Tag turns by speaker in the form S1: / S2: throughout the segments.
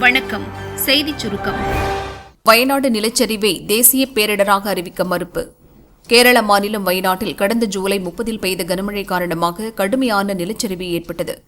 S1: வணக்கம். செய்தி சுருக்கம்.
S2: வயநாடு நிலச்சரிவை தேசிய பேரிடராக அறிவிக்க மறுப்பு. கேரள மாநிலம் வயநாட்டில் கடந்த ஜூலை முப்பதில் பெய்த கனமழை காரணமாக கடுமையான நிலச்சரிவு ஏற்பட்டது.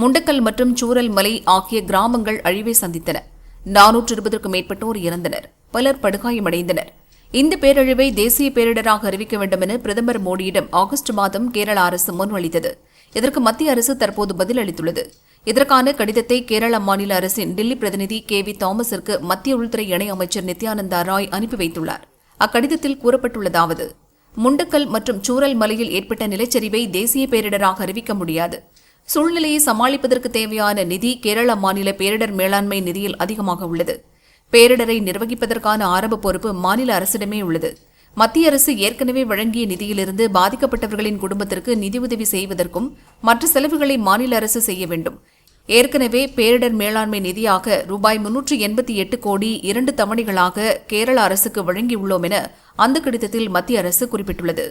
S2: முண்டக்கல் மற்றும் சூரல் மலை ஆகிய கிராமங்கள் அழிவை சந்தித்தன. நானூற்று இருபதற்கும் மேற்பட்டோர் இறந்தனர். பலர் படுகாயமடைந்தனர். இந்த பேரழிவை தேசிய பேரிடராக அறிவிக்க வேண்டும் என பிரதமர் மோடியிடம் ஆகஸ்ட் மாதம் கேரள அரசு முன்வளித்தது இதற்கு மத்திய அரசு தற்போது பதிலளித்துள்ளது இதற்கான கடிதத்தை கேரள மாநில அரசின் டெல்லி பிரதிநிதி கே வி தாமஸிற்கு மத்திய உள்துறை இணையமைச்சர் நித்யானந்தா ராய் அனுப்பி வைத்துள்ளார். அக்கடிதத்தில் கூறப்பட்டுள்ளதாவது முண்டக்கல் மற்றும் சூரல் மலையில் ஏற்பட்ட நிலச்சரிவை தேசிய பேரிடராக அறிவிக்க முடியாது. சூழ்நிலையை சமாளிப்பதற்கு தேவையான நிதி கேரள மாநில பேரிடர் மேலாண்மை நிதியில் அதிகமாக உள்ளது. பேரிடரை நிர்வகிப்பதற்கான ஆரம்ப பொறுப்பு மாநில அரசிடமே உள்ளது. மத்திய அரசு ஏற்கனவே வழங்கிய நிதியிலிருந்து பாதிக்கப்பட்டவர்களின் குடும்பத்திற்கு நிதியுதவி செய்வதற்கும் மற்ற செலவுகளை மாநில அரசு செய்ய வேண்டும். ஏற்கனவே பேரிடர் மேலாண்மை நிதியாக ரூபாய் முன்னூற்று எண்பத்தி எட்டு கோடி இரண்டு தவணைகளாக கேரள அரசுக்கு வழங்கியுள்ளோம் என அந்த கடிதத்தில் மத்திய அரசு குறிப்பிட்டுள்ளது.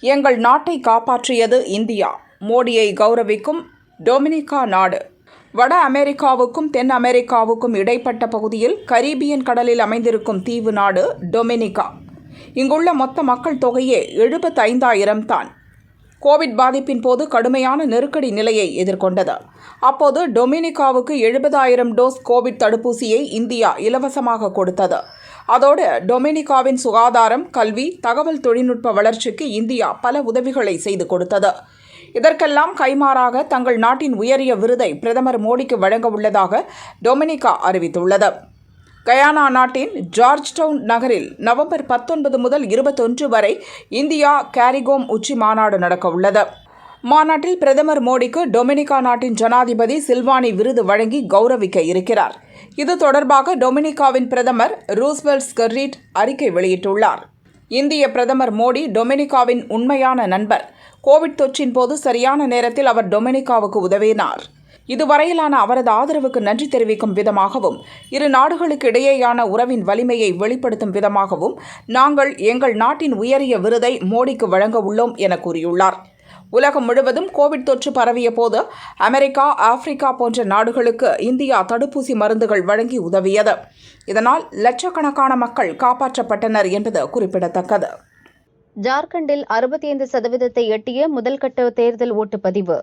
S3: எங்கள் நாட்டை காப்பாற்றியது இந்தியா. மோடியை கௌரவிக்கும் டொமினிகா நாடு. வட அமெரிக்காவுக்கும் தென் அமெரிக்காவுக்கும் இடைப்பட்ட பகுதியில் கரீபியன் கடலில் அமைந்திருக்கும் தீவு நாடு டொமினிகா. இங்குள்ள மொத்த மக்கள் தொகையே எழுபத்தைந்தாயிரம் தான். கோவிட் பாதிப்பின் போது கடுமையான நெருக்கடி நிலையை எதிர்கொண்டது. அப்போது டொமினிகாவுக்கு எழுபதாயிரம் டோஸ் கோவிட் தடுப்பூசியை இந்தியா இலவசமாக கொடுத்தது. அதோடு டொமினிகாவின் சுகாதாரம் கல்வி தகவல் தொழில்நுட்ப வளர்ச்சிக்கு இந்தியா பல உதவிகளை செய்து கொடுத்தது. இதற்கெல்லாம் கைமாறாக தங்கள் நாட்டின் உயரிய விருதை பிரதமர் மோடிக்கு வழங்க உள்ளதாக டொமினிகா அறிவித்துள்ளது. கயானா நாட்டின் ஜார்ஜ் டவுன் நகரில் நவம்பர் பத்தொன்பது முதல் இருபத்தொன்று வரை இந்தியா கேரிகோம் உச்சி மாநாடு நடக்க உள்ளது. மாநாட்டில் பிரதமர் மோடிக்கு டொமினிகா நாட்டின் ஜனாதிபதி சில்வானி விருது வழங்கி கௌரவிக்க இருக்கிறார். இது தொடர்பாக டொமினிகாவின் பிரதமர் ரூஸ்வெல் ஸ்கர்ரீட் அறிக்கை வெளியிட்டுள்ளார். இந்திய பிரதமர் மோடி டொமினிகாவின் உண்மையான நண்பர். கோவிட் தொற்றின் போது சரியான நேரத்தில் அவர் டொமினிகாவுக்கு உதவினார். இதுவரையிலான அவரது ஆதரவுக்கு நன்றி தெரிவிக்கும் விதமாகவும் இரு நாடுகளுக்கு இடையேயான உறவின் வலிமையை வெளிப்படுத்தும் விதமாகவும் நாங்கள் எங்கள் நாட்டின் உயரிய விருதை மோடிக்கு வழங்க உள்ளோம் என கூறியுள்ளார். உலகம் முழுவதும் கோவிட் தொற்று பரவிய போது அமெரிக்கா ஆப்பிரிக்கா போன்ற நாடுகளுக்கு இந்தியா தடுப்பூசி மருந்துகள் வழங்கி உதவியது. இதனால் லட்சக்கணக்கான மக்கள் காப்பாற்றப்பட்டனர் என்பது குறிப்பிடத்தக்கது.
S4: ஜார்க்கண்டில் அறுபத்தி ஐந்து சதவீதத்தை எட்டிய முதல்கட்ட தேர்தல் ஓட்டுப்பதிவு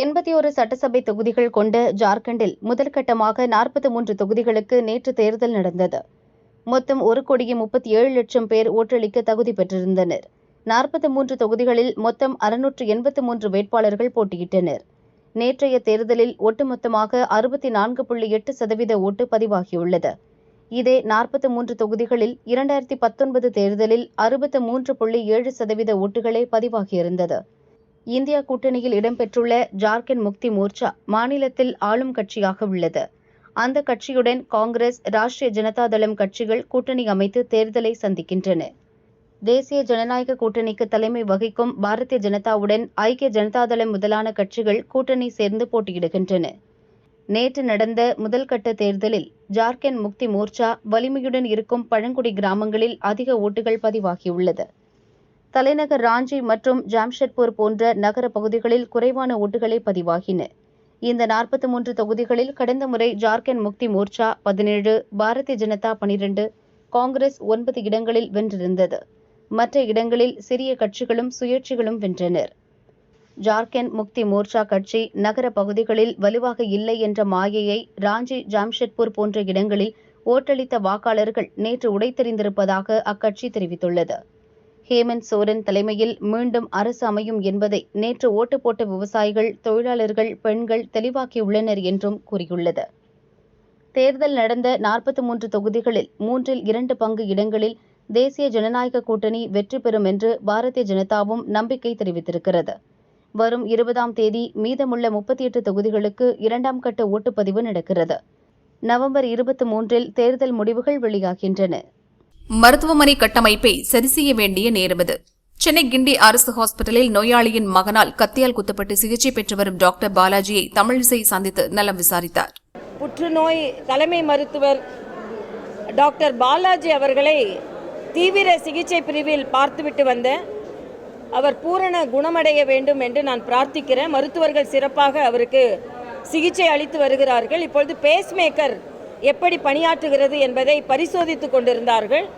S4: எண்பத்தி ஒரு சட்டசபை தொகுதிகள் கொண்ட ஜார்க்கண்டில் முதல் கட்டமாக நாற்பத்தி மூன்று தொகுதிகளுக்கு நேற்று தேர்தல் நடந்தது. மொத்தம் ஒரு கோடியே முப்பத்தி ஏழு லட்சம் பேர் ஓட்டளிக்க தகுதி பெற்றிருந்தனர். நாற்பத்தி மூன்று தொகுதிகளில் மொத்தம் அறுநூற்று எண்பத்தி மூன்று வேட்பாளர்கள் போட்டியிட்டனர். நேற்றைய தேர்தலில் ஒட்டுமொத்தமாக அறுபத்தி நான்கு புள்ளி எட்டு சதவீத ஓட்டு பதிவாகியுள்ளது. இதே நாற்பத்தி மூன்று தொகுதிகளில் இரண்டாயிரத்தி பத்தொன்பது தேர்தலில் அறுபத்து மூன்று புள்ளி ஏழு சதவீத ஓட்டுகளே பதிவாகியிருந்தது. இந்தியா கூட்டணியில் இடம்பெற்றுள்ள ஜார்க்கண்ட் முக்தி மோர்ச்சா மாநிலத்தில் ஆளும் கட்சியாக உள்ளது. அந்த கட்சியுடன் காங்கிரஸ் ராஷ்டிரிய ஜனதா தளம் கட்சிகள் கூட்டணி அமைத்து தேர்தலை சந்திக்கின்றன. தேசிய ஜனநாயக கூட்டணிக்கு தலைமை வகிக்கும் பாரதிய ஜனதாவுடன் ஐக்கிய ஜனதாதளம் முதலான கட்சிகள் கூட்டணி சேர்ந்து போட்டியிடுகின்றன. நேற்று நடந்த முதல் கட்ட தேர்தலில் ஜார்க்கண்ட் முக்தி மோர்ச்சா வலிமையுடன் இருக்கும் பழங்குடி கிராமங்களில் அதிக ஓட்டுகள் பதிவாகியுள்ளது. தலைநகர் ராஞ்சி மற்றும் ஜாம்ஷெட்பூர் போன்ற நகர பகுதிகளில் குறைவான ஓட்டுகளே பதிவாகின. இந்த நாற்பத்தி மூன்று தொகுதிகளில் கடந்த முறை ஜார்க்கண்ட் முக்தி மோர்ச்சா பதினேழு பாரதிய ஜனதா பனிரெண்டு காங்கிரஸ் ஒன்பது இடங்களில் வென்றிருந்தது. மற்ற இடங்களில் சிறிய கட்சிகளும் சுயேட்சிகளும் வென்றனர். ஜார்க்கண்ட் முக்தி மோர்ச்சா கட்சி நகர பகுதிகளில் வலுவாக இல்லை என்ற மாயையை ராஞ்சி ஜாம்ஷெட்பூர் போன்ற இடங்களில் ஓட்டளித்த வாக்காளர்கள் நேற்று உடைத்தெறிந்திருப்பதாக அக்கட்சி தெரிவித்துள்ளது. ஹேமந்த் சோரன் தலைமையில் மீண்டும் அரசு அமையும் என்பதை நேற்று ஓட்டு போட்ட விவசாயிகள் தொழிலாளர்கள் பெண்கள் தெளிவாக்கியுள்ளனர் என்றும் கூறியுள்ளது. தேர்தல் நடந்த நாற்பத்தி மூன்று தொகுதிகளில் மூன்றில் இரண்டு பங்கு இடங்களில் தேசிய ஜனநாயக கூட்டணி வெற்றி பெறும் என்று பாரதிய ஜனதாவும் நம்பிக்கை தெரிவித்திருக்கிறது. வரும் இருபதாம் தேதி மீதமுள்ள முப்பத்தி எட்டு தொகுதிகளுக்கு இரண்டாம் கட்ட ஓட்டுப்பதிவு நடக்கிறது. நவம்பர் இருபத்தி மூன்றில் தேர்தல் முடிவுகள் வெளியாகின்றன.
S2: மருத்துவமனை கட்டமைப்பை சரி செய்ய வேண்டிய நேரம் இது. சென்னை கிண்டி அரசு ஹாஸ்பிட்டலில் நோயாளியின் மகனால் கத்தியால் குத்தப்பட்டு சிகிச்சை பெற்று வரும் டாக்டர் பாலாஜியை தமிழிசை சந்தித்து நலம் விசாரித்தார்.
S5: புற்றுநோய் தலைமை மருத்துவர் டாக்டர் பாலாஜி அவர்களை தீவிர சிகிச்சை பிரிவில் பார்த்துவிட்டு வந்த அவர் பூரண குணமடைய வேண்டும் என்று நான் பிரார்த்திக்கிறேன். மருத்துவர்கள் சிறப்பாக அவருக்கு சிகிச்சை அளித்து வருகிறார்கள். இப்பொழுது பேஸ்மேக்கர் எப்படி பணியாற்றுகிறது என்பதை பரிசோதித்து கொண்டிருந்தார்கள்.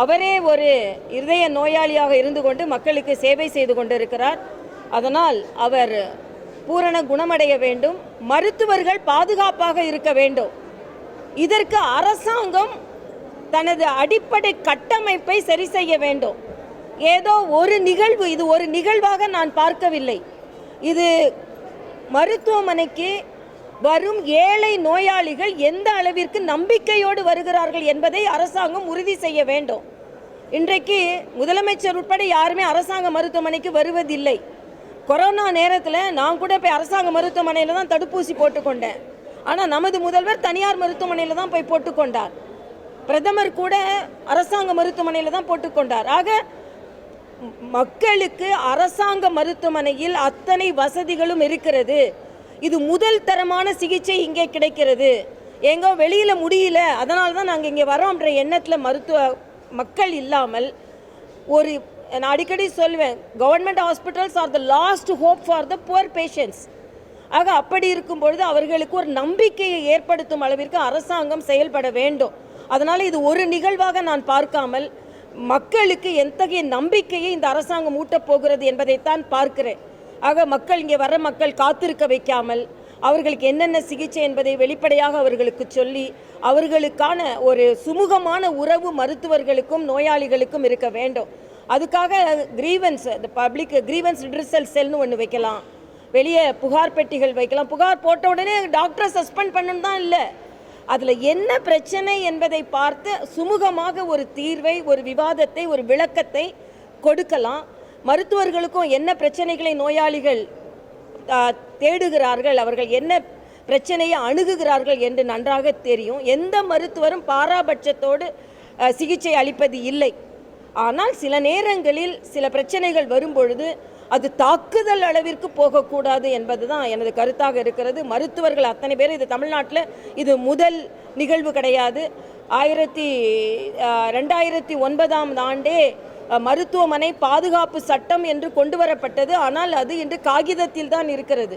S5: அவரே ஒரு இருதய நோயாளியாக இருந்து கொண்டு மக்களுக்கு சேவை செய்து கொண்டிருக்கிறார். அதனால் அவர் பூரண குணமடைய வேண்டும். மருத்துவர்கள் பாதுகாப்பாக இருக்க வேண்டும். இதற்கு அரசாங்கம் தனது அடிப்படை கட்டமைப்பை சரி செய்ய வேண்டும். ஏதோ ஒரு நிகழ்வு இது ஒரு நிகழ்வாக நான் பார்க்கவில்லை. இது மருத்துவமனைக்கு வரும் ஏழை நோயாளிகள் எந்த அளவிற்கு நம்பிக்கையோடு வருகிறார்கள் என்பதை அரசாங்கம் உறுதி செய்ய வேண்டும். இன்றைக்கு முதலமைச்சர் உட்பட யாருமே அரசாங்க மருத்துவமனைக்கு வருவதில்லை. கொரோனா நேரத்தில் நான் கூட போய் அரசாங்க மருத்துவமனையில் தான் தடுப்பூசி போட்டுக்கொண்டேன் ஆனால் நமது முதல்வர் தனியார் மருத்துவமனையில் தான் போய் போட்டுக்கொண்டார் பிரதமர் கூட அரசாங்க மருத்துவமனையில் தான் போட்டுக்கொண்டார் ஆக மக்களுக்கு அரசாங்க மருத்துவமனையில் அத்தனை வசதிகளும் இருக்கிறது. இது முதல் தரமான சிகிச்சை இங்கே கிடைக்கிறது. எங்கோ வெளியில் முடியல அதனால தான் நாங்கள் இங்கே வரோம்ன்ற எண்ணத்தில் மருத்துவ மக்கள் இல்லாமல் ஒரு நான் அடிக்கடி சொல்வேன் government hospitals are the last hope for the poor patients ஆக அப்படி இருக்கும் பொழுது அவர்களுக்கு ஒரு நம்பிக்கையை ஏற்படுத்தும் அளவிற்கு அரசாங்கம் செயல்பட வேண்டும். அதனால் இது ஒரு நிகழ்வாக நான் பார்க்காமல் மக்களுக்கு எத்தகைய நம்பிக்கையை இந்த அரசாங்கம் ஊட்டப் போகிறது என்பதைத்தான் பார்க்கிறேன். ஆக மக்கள் இங்கே வர மக்கள் காத்திருக்க வைக்காமல் அவர்களுக்கு என்னென்ன சிகிச்சை என்பதை வெளிப்படையாக அவர்களுக்கு சொல்லி அவர்களுக்கான ஒரு சுமூகமான உறவு மருத்துவர்களுக்கும் நோயாளிகளுக்கும் இருக்க வேண்டும். அதுக்காக கிரீவன்ஸ் இந்த பப்ளிக் கிரீவன்ஸ் ரிட்ரிசல் செல்னு ஒன்று வைக்கலாம். வெளியே புகார் பெட்டிகள் வைக்கலாம். புகார் போட்ட உடனே டாக்டரை சஸ்பெண்ட் பண்ணணும் தான் இல்லை. அதில் என்ன பிரச்சனை என்பதை பார்த்து சுமூகமாக ஒரு தீர்வை ஒரு விவாதத்தை ஒரு விளக்கத்தை கொடுக்கலாம். மருத்துவர்களுக்கும் என்ன பிரச்சனைகளை நோயாளிகள் தேடுகிறார்கள் அவர்கள் என்ன பிரச்சனையை அணுகுகிறார்கள் என்று நன்றாக தெரியும். எந்த மருத்துவரும் பாராபட்சத்தோடு சிகிச்சை அளிப்பது இல்லை. ஆனால் சில நேரங்களில் சில பிரச்சனைகள் வரும்பொழுது அது தாக்குதல் அளவிற்கு போகக்கூடாது என்பது தான் எனது கருத்தாக இருக்கிறது. மருத்துவர்கள் அத்தனை பேர் இது தமிழ்நாட்டில் இது முதல் நிகழ்வு கிடையாது. ஆயிரத்தி ரெண்டாயிரத்தி ஒன்பதாம் ஆண்டே மருத்துவமனை பாதுகாப்பு சட்டம் என்று கொண்டு வரப்பட்டது. ஆனால் அது இன்று காகிதத்தில் தான் இருக்கிறது.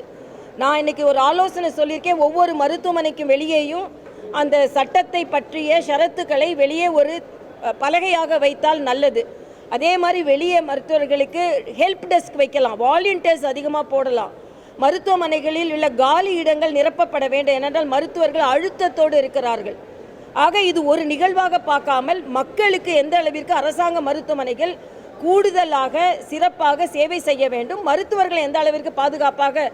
S5: நான் இன்னைக்கு ஒரு ஆலோசனை சொல்லியிருக்கேன். ஒவ்வொரு மருத்துவமனைக்கும் வெளியேயும் அந்த சட்டத்தை பற்றிய ஷரத்துக்களை வெளியே ஒரு பலகையாக வைத்தால் நல்லது. அதே மாதிரி வெளியே மருத்துவர்களுக்கு ஹெல்ப் டெஸ்க் வைக்கலாம். வாலண்டியர்ஸ் அதிகமாக போடலாம். மருத்துவமனைகளில் உள்ள காலி இடங்கள் நிரப்பப்பட வேண்டும். ஏனென்றால் மருத்துவர்கள் அழுத்தத்தோடு இருக்கிறார்கள். ஆக இது ஒரு நிகழ்வாக பார்க்காமல் மக்களுக்கு எந்த அளவிற்கு அரசாங்க மருத்துவமனைகள் கூடுதலாக சிறப்பாக சேவை செய்ய வேண்டும் மருத்துவர்கள் எந்த அளவிற்கு பாதுகாப்பாக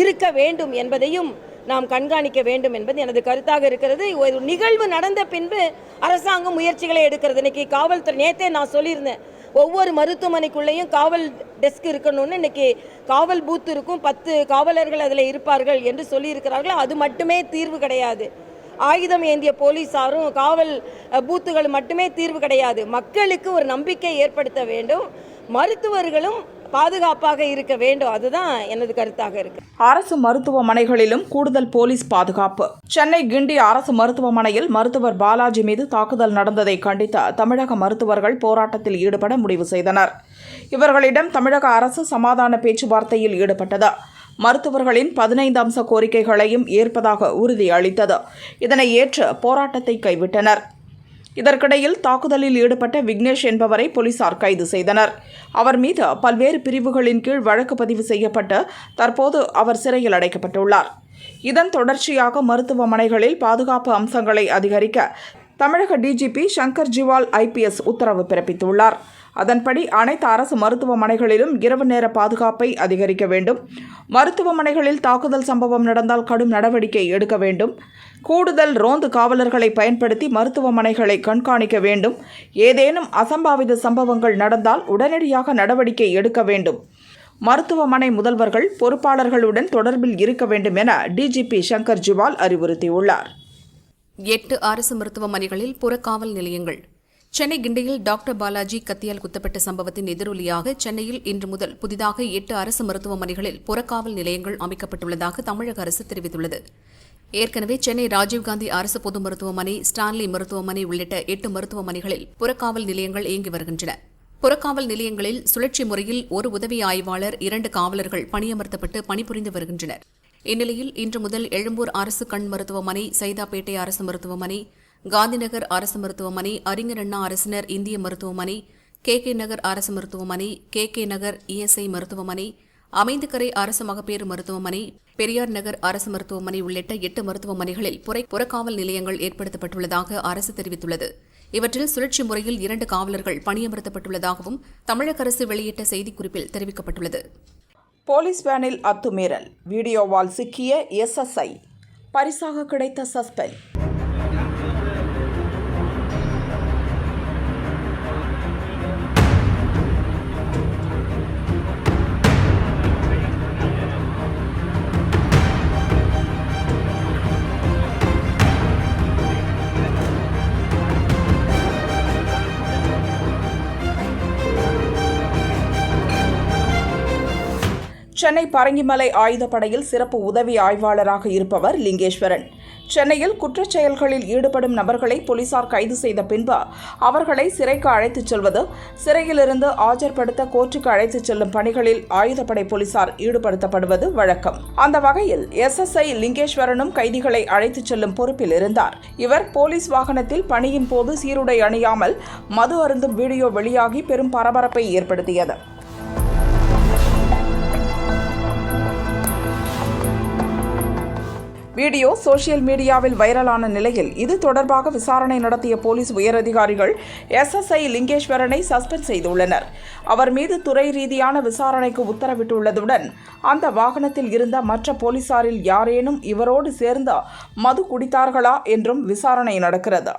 S5: இருக்க வேண்டும் என்பதையும் நாம் கண்காணிக்க வேண்டும் என்பது எனது கருத்தாக இருக்கிறது. ஒரு நிகழ்வு நடந்த பின்பு அரசாங்கம் முயற்சிகளை எடுக்கிறது. இன்னைக்கு காவல்துறை நேத்தே நான் சொல்லியிருந்தேன் ஒவ்வொரு மருத்துவமனைக்குள்ளேயும் காவல் டெஸ்க் இருக்கணும்னு இன்னைக்கு காவல் பூத் இருக்கும் பத்து காவலர்கள் அதில் இருப்பார்கள் என்று சொல்லியிருக்கிறார்கள். அது மட்டுமே தீர்வு கிடையாது. ஆயுதம் ஏந்திய போலீஸாரும் காவல் அஹ், பூத்துகள் மட்டுமே தீர்வு கிடையாது. மக்களுக்கு ஒரு நம்பிக்கை ஏற்படுத்த வேண்டும். மருத்துவர்களும் பாதுகாப்பாக இருக்க வேண்டும். அதுதான் எனது கருத்தாக இருக்கு.
S3: அரசு மருத்துவமனைகளிலும் கூடுதல் போலீஸ் பாதுகாப்பு. சென்னை கிண்டி அரசு மருத்துவமனையில் மருத்துவர் பாலாஜி மீது தாக்குதல் நடந்ததை கண்டித்து தமிழக மருத்துவர்கள் போராட்டத்தில் ஈடுபட முடிவு செய்தனர். இவர்களிடம் தமிழக அரசு சமாதான பேச்சுவார்த்தையில் ஈடுபட்டது. மருத்துவர்களின் பதினைந்து அம்ச கோரிக்கைகளையும் ஏற்பதாக உறுதி அளித்தது இதனை ஏற்று போராட்டத்தை கைவிட்டனர். இதற்கிடையில் தாக்குதலில் ஈடுபட்ட விக்னேஷ் என்பவரை போலீசார் கைது செய்தனர். அவர் மீது பல்வேறு பிரிவுகளின் கீழ் வழக்கு பதிவு செய்யப்பட்டு தற்போது அவர் சிறையில் அடைக்கப்பட்டுள்ளார். இதன் தொடர்ச்சியாக மருத்துவமனைகளில் பாதுகாப்பு அம்சங்களை அதிகரிக்க தமிழக டிஜிபி சங்கர் ஜிவால் ஐபிஎஸ் உத்தரவு பிறப்பித்துள்ளார். அதன்படி அனைத்து அரசு மருத்துவமனைகளிலும் இரவு நேர பாதுகாப்பை அதிகரிக்க வேண்டும். மருத்துவமனைகளில் தாக்குதல் சம்பவம் நடந்தால் கடும் நடவடிக்கை எடுக்க வேண்டும். கூடுதல் ரோந்து காவலர்களை பயன்படுத்தி மருத்துவமனைகளை கண்காணிக்க வேண்டும். ஏதேனும் அசம்பாவித சம்பவங்கள் நடந்தால் உடனடியாக நடவடிக்கை எடுக்க வேண்டும். மருத்துவமனை முதல்வர்கள் பொறுப்பாளர்களுடன் தொடர்பில் இருக்க வேண்டும் என டிஜிபி சங்கர் ஜிவால் அறிவுறுத்தியுள்ளார்.
S2: எட்டு அரசு மருத்துவமனைகளில் புறக்காவல் நிலையங்கள் சென்னை கிண்டியில் டாக்டர் பாலாஜி கத்தியால் குத்தப்பட்ட சம்பவத்தின் எதிரொலியாக சென்னையில் இன்று முதல் புதிதாக எட்டு அரசு மருத்துவமனைகளில் புறக்காவல் நிலையங்கள் அமைக்கப்பட்டுள்ளதாக தமிழக அரசு தெரிவித்துள்ளது. ஏற்கனவே சென்னை ராஜீவ்காந்தி அரசு பொது மருத்துவமனை ஸ்டான்லி மருத்துவமனை உள்ளிட்ட எட்டு மருத்துவமனைகளில் புறக்காவல் நிலையங்கள் இயங்கி வருகின்றன. புறக்காவல் நிலையங்களில் சுழற்சி முறையில் ஒரு உதவி ஆய்வாளர் இரண்டு காவலர்கள் பணியமர்த்தப்பட்டு பணிபுரிந்து வருகின்றனர். இந்நிலையில் இன்று முதல் எழும்பூர் அரசு கண் மருத்துவமனை சைதாப்பேட்டை அரசு மருத்துவமனை காந்திநகர் அரசு மருத்துவமனை அறிஞர் அண்ணா அரசினர் இந்திய மருத்துவமனை கே கே நகர் அரசு மருத்துவமனை கே கே நகர் இஎஸ்ஐ மருத்துவமனை அமைந்துக்கரை அரசு மகப்பேறு மருத்துவமனை பெரியார் நகர் அரசு மருத்துவமனை உள்ளிட்ட எட்டு மருத்துவமனைகளில் புறை புறக்காவல் நிலையங்கள் ஏற்படுத்தப்பட்டுள்ளதாக அரசு தெரிவித்துள்ளது. இவற்றில் சுழற்சி முறையில் இரண்டு காவலர்கள் பணியமர்த்தப்பட்டுள்ளதாகவும் தமிழக அரசு வெளியிட்ட செய்திக்குறிப்பில் தெரிவிக்கப்பட்டுள்ளது.
S3: போலீஸ் வேனில் அத்துமீறல். வீடியோவால் சிக்கிய எஸ்எஸ்ஐ பரிசாக கிடைத்த சஸ்பெண்ட். சென்னை பரங்கிமலை ஆயுதப்படையில் சிறப்பு உதவி ஆய்வாளராக இருப்பவர் லிங்கேஸ்வரன். சென்னையில் குற்றச் செயல்களில் ஈடுபடும் நபர்களை போலீசார் கைது செய்த பின்பு அவர்களை சிறைக்கு அழைத்துச் செல்வது சிறையிலிருந்து ஆஜர்படுத்த கோர்ட்டுக்கு அழைத்துச் செல்லும் பணிகளில் ஆயுதப்படை போலீசார் ஈடுபடுத்தப்படுவது வழக்கம். அந்த வகையில் எஸ்எஸ்ஐ லிங்கேஸ்வரனும் கைதிகளை அழைத்துச் செல்லும் பொறுப்பில் இருந்தார். இவர் போலீஸ் வாகனத்தில் பணியின் போது சீருடை அணியாமல் மது அருந்தும் வீடியோ வெளியாகி பெரும் பரபரப்பை ஏற்படுத்தியது. வீடியோ சோஷியல் மீடியாவில் வைரலான நிலையில் இது தொடர்பாக விசாரணை நடத்திய போலீஸ் உயரதிகாரிகள் எஸ்எஸ்ஐ லிங்கேஸ்வரனை சஸ்பெண்ட் செய்துள்ளனர். அவர் மீது துறை ரீதியான விசாரணைக்கு உத்தரவிட்டுள்ளதுடன் அந்த வாகனத்தில் இருந்த மற்ற போலீசாரில் யாரேனும் இவரோடு சேர்ந்த மது குடித்தார்களா என்றும் விசாரணை நடக்கிறது.